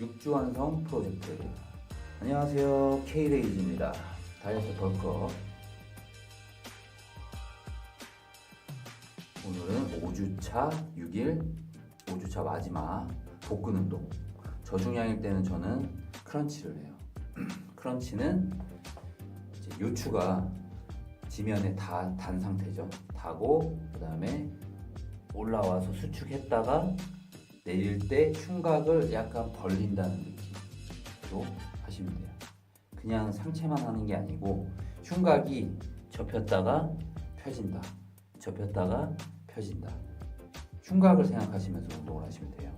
6주 완성 프로젝트 안녕하세요. K레이즈입니다. 다이어트 벌커 오늘은 5주차 6일 5주차 마지막 복근 운동. 저중량일 때는 저는 크런치를 해요. 크런치는 이제 요추가 지면에 다 단 상태죠. 다고 그 다음에 올라와서 수축했다가 내릴 때 흉곽을 약간 벌린다는 느낌으로 하시면 돼요. 그냥 상체만 하는 게 아니고 흉곽이 접혔다가 펴진다. 접혔다가 펴진다. 흉곽을 생각하시면서 운동을 하시면 돼요.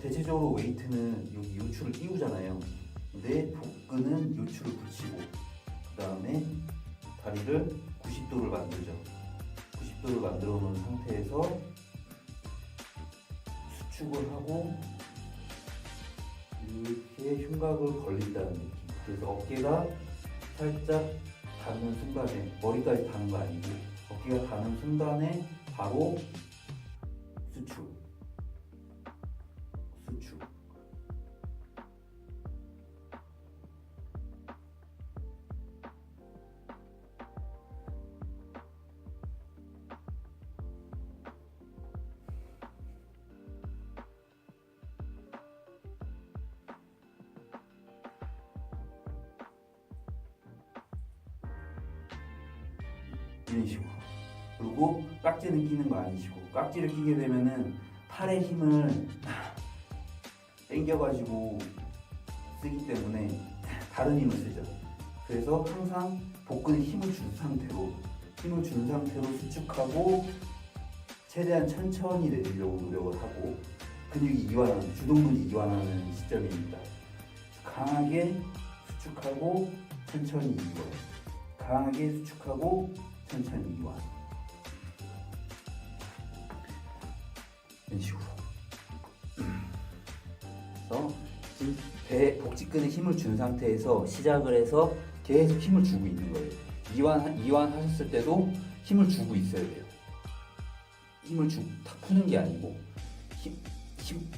대체적으로 웨이트는 여기 요추를 띄우잖아요. 근데 복근은 요추를 붙이고 그 다음에 다리를 90도를 만들죠. 90도를 만들어 놓은 상태에서 수축을 하고 이렇게 흉곽을 걸린다는 느낌. 그래서 어깨가 살짝 닿는 순간에 머리까지 닿는 거 아니고 어깨가 닿는 순간에 바로. 수축. 이런 식으로. 그리고 깍지는 끼는 거 아니시고 깍지를 끼게 되면은 팔의 힘을 당겨가지고 쓰기 때문에 다른 힘을 쓰죠. 그래서 항상 복근에 힘을 준 상태로 힘을 준 상태로 수축하고 최대한 천천히 내리려고 노력을 하고 근육이 이완하는 주동근이 이완하는 시점입니다. 강하게 수축하고 천천히 이완. 강하게 수축하고 천천히 이완. 이런 식으로. 그래서 배 복직근에 힘을 준 상태에서 시작을 해서 계속 힘을 주고 있는 거예요. 이완 이완 하셨을 때도 힘을 주고 있어야 돼요. 힘을 주탁 푸는 게 아니고 힘, 힘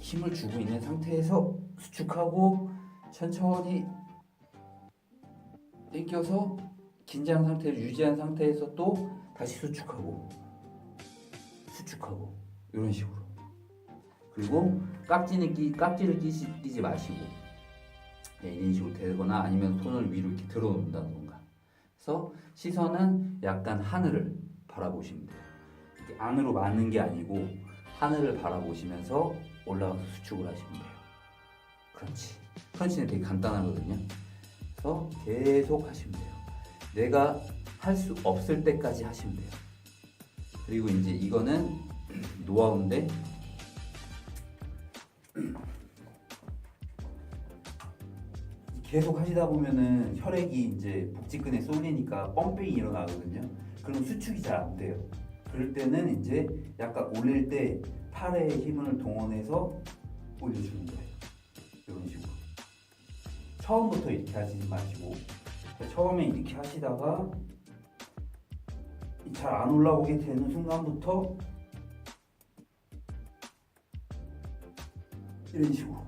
힘을 주고 있는 상태에서 수축하고 천천히 당겨서 긴장 상태를 유지한 상태에서 또 다시 수축하고 수축하고 이런 식으로. 그리고 깍지는 끼 깍지를 끼시, 끼지 마시고 네, 이런 식으로 되거나 아니면 손을 위로 이렇게 들어놓는다던가. 그래서 시선은 약간 하늘을 바라보시면 돼요. 이렇게 안으로 맞는 게 아니고 하늘을 바라보시면서 올라가서 수축을 하시면 돼요. 크런치 크런치는 되게 간단하거든요. 그래서 계속 하시면 돼요 내가 할 수 없을 때까지 하시면 돼요. 그리고 이제 이거는 노하우인데 계속 하시다 보면은 혈액이 이제 복직근에 쏠리니까 펌핑이 일어나거든요. 그럼 수축이 잘 안 돼요. 그럴 때는 이제 약간 올릴 때 팔에 힘을 동원해서 올려주는 거예요. 이런 식으로. 처음부터 이렇게 하지 마시고 처음에 이렇게 하시다가 잘 안 올라오게 되는 순간부터 이런 식으로.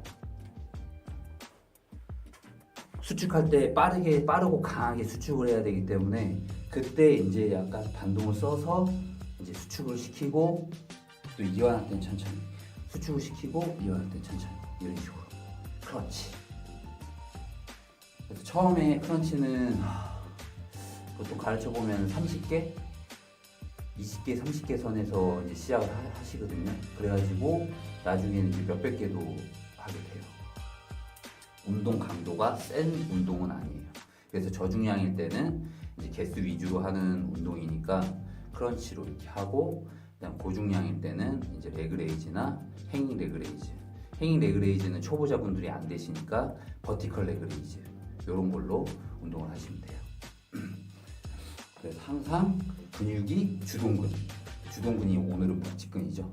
수축할 때 빠르게 빠르고 강하게 수축을 해야 되기 때문에 그때 이제 약간 반동을 써서 이제 수축을 시키고 또 이완할 땐 천천히. 수축을 시키고 이완할 땐 천천히. 이런 식으로. 그렇지 그래서 처음에 크런치는 하, 보통 가르쳐 보면 30개, 20개, 30개 선에서 이제 시작을 하, 시거든요 그래가지고 나중에는 몇백 개도 하게 돼요. 운동 강도가 센 운동은 아니에요. 그래서 저중량일 때는 이제 개수 위주로 하는 운동이니까 크런치로 이렇게 하고 그다음 고중량일 때는 이제 레그레이즈나 행잉 레그레이즈. 행잉 레그레이즈는 초보자분들이 안 되시니까 버티컬 레그레이즈. 이런 걸로 운동을 하시면 돼요. 그래서 항상 근육이 주동근, 주동근이 오늘은 복직근이죠.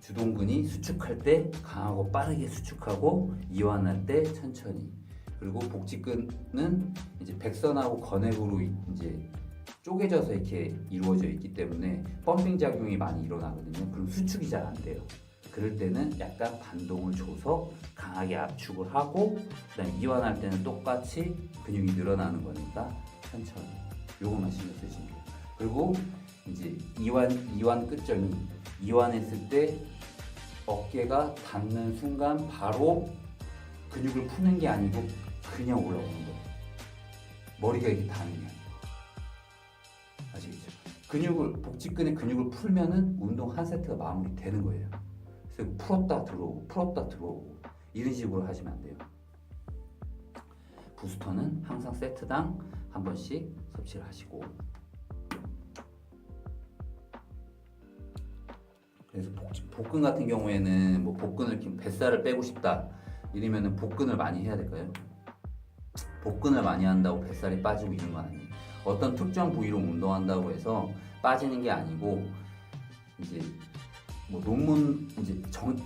주동근이 수축할 때 강하고 빠르게 수축하고 이완할 때 천천히. 그리고 복직근은 이제 백선하고 건액으로 이제 쪼개져서 이렇게 이루어져 있기 때문에 펌핑 작용이 많이 일어나거든요. 그럼 수축이 잘 안 돼요. 그럴 때는 약간 반동을 줘서 강하게 압축을 하고 그다음 이완할 때는 똑같이 근육이 늘어나는 거니까 천천히 요것만 신경 쓰시면 돼요. 그리고 이제 이완 이완 끝점이 이완했을 때 어깨가 닿는 순간 바로 근육을 푸는 게 아니고 그냥 올라오는 거예요. 머리가 이렇게 닿는 게 아니고 아시겠죠? 근육을 복직근의 근육을 풀면은 운동 한 세트가 마무리 되는 거예요. 풀었다 들어오고 풀었다 들어오고 이런 식으로 하시면 안 돼요. 부스터는 항상 세트당 한 번씩 섭취를 하시고 그래서 복, 복근 같은 경우에는 뭐 복근을 뱃살을 빼고 싶다 이러면은 복근을 많이 해야 될까요? 복근을 많이 한다고 뱃살이 빠지고 이런 건 아니에요. 어떤 특정 부위로 운동한다고 해서 빠지는 게 아니고 이제 뭐 논문 이제 정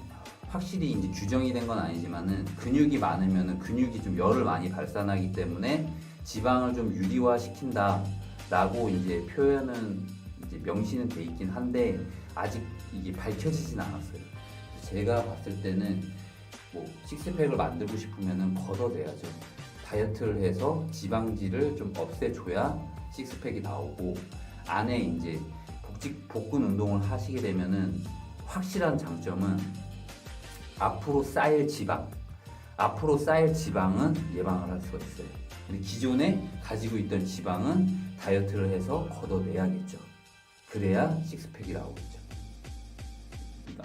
확실히 이제 규정이 된 건 아니지만은 근육이 많으면은 근육이 좀 열을 많이 발산하기 때문에 지방을 좀 유리화 시킨다라고 이제 표현은 이제 명시는 돼 있긴 한데 아직 이게 밝혀지진 않았어요. 제가 봤을 때는 뭐 식스팩을 만들고 싶으면은 걷어내야죠. 다이어트를 해서 지방질을 좀 없애줘야 식스팩이 나오고 안에 이제 복직 복근 운동을 하시게 되면은 확실한 장점은 앞으로 쌓일 지방, 앞으로 쌓일 지방은 예방을 할 수가 있어요. 근데 기존에 가지고 있던 지방은 다이어트를 해서 걷어내야겠죠. 그래야 식스팩이 나오겠죠. 그러니까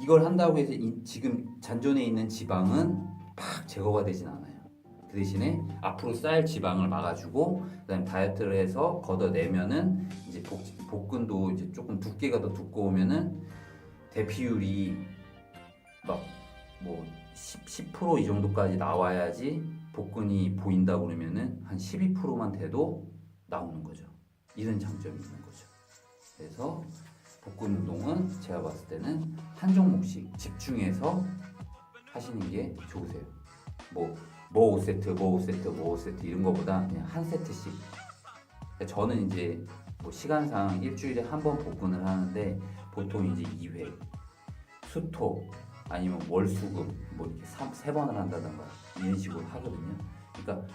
이걸 한다고 해서 이- 지금 잔존에 있는 지방은 팍 제거가 되진 않아요. 그 대신에 앞으로 쌓일 지방을 막아주고 그다음에 다이어트를 해서 걷어내면은 이제 복, 복근도 이제 조금 두께가 더 두꺼우면은 대피율이 막뭐 10, 10%이 정도까지 나와야지 복근이 보인다 그러면은 한 12%만 돼도 나오는 거죠. 이런 장점이 있는 거죠. 그래서 복근 운동은 제가 봤을 때는 한 종목씩 집중해서 하시는 게 좋으세요. 뭐, 뭐 5세트, 뭐 5세트, 뭐 5세트 이런 거보다 그냥 한 세트씩. 저는 이제 뭐 시간상 일주일에 한 번 복근을 하는데 보통 이제 2회, 수토 아니면 월수금 뭐 이렇게 3, 세 번을 한다던가 이런 식으로 하거든요. 그러니까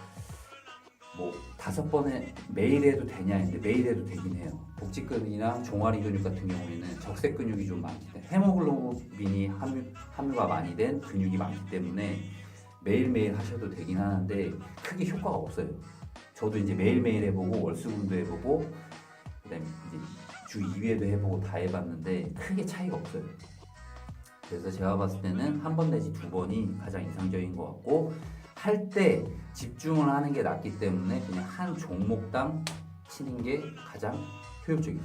뭐 다섯 번에 매일 해도 되냐 근데 매일 해도 되긴 해요. 복직근이나 종아리 근육 같은 경우에는 적색 근육이 좀 많기 때문에 헤모글로빈이 함유, 함유가 많이 된 근육이 많기 때문에 매일매일 하셔도 되긴 하는데 크게 효과가 없어요. 저도 이제 매일매일 해보고 월수금도 해보고 그다음에 이제 주 2회도 해보고 다 해봤는데 크게 차이가 없어요. 그래서 제가 봤을 때는 한 번 내지 두 번이 가장 이상적인 것 같고 할 때 집중을 하는 게 낫기 때문에 그냥 한 종목당 치는 게 가장 효율적이에요.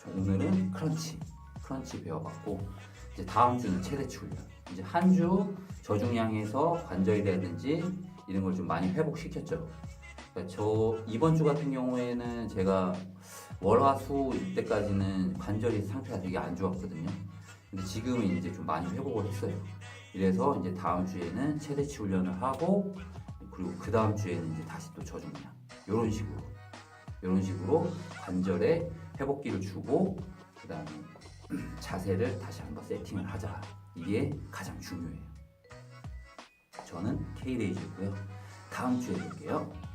자, 오늘은 크런치, 크런치 배워봤고 이제 다음 주는 최대치 훈련. 이제 한 주 저중량에서 관절이라든지 이런 걸 좀 많이 회복시켰죠. 그러니까 저 이번 주 같은 경우에는 제가 월화수 이때까지는 관절이 상태가 되게 안 좋았거든요. 근데 지금은 이제 좀 많이 회복을 했어요. 이래서 이제 다음 주에는 최대치 훈련을 하고 그리고 그 다음 주에는 이제 다시 또 저중량 이런 식으로 이런 식으로 관절에 회복기를 주고 그 다음에 자세를 다시 한번 세팅을 하자 이게 가장 중요해요. 저는 K레이즈고요. 다음 주에 뵐게요.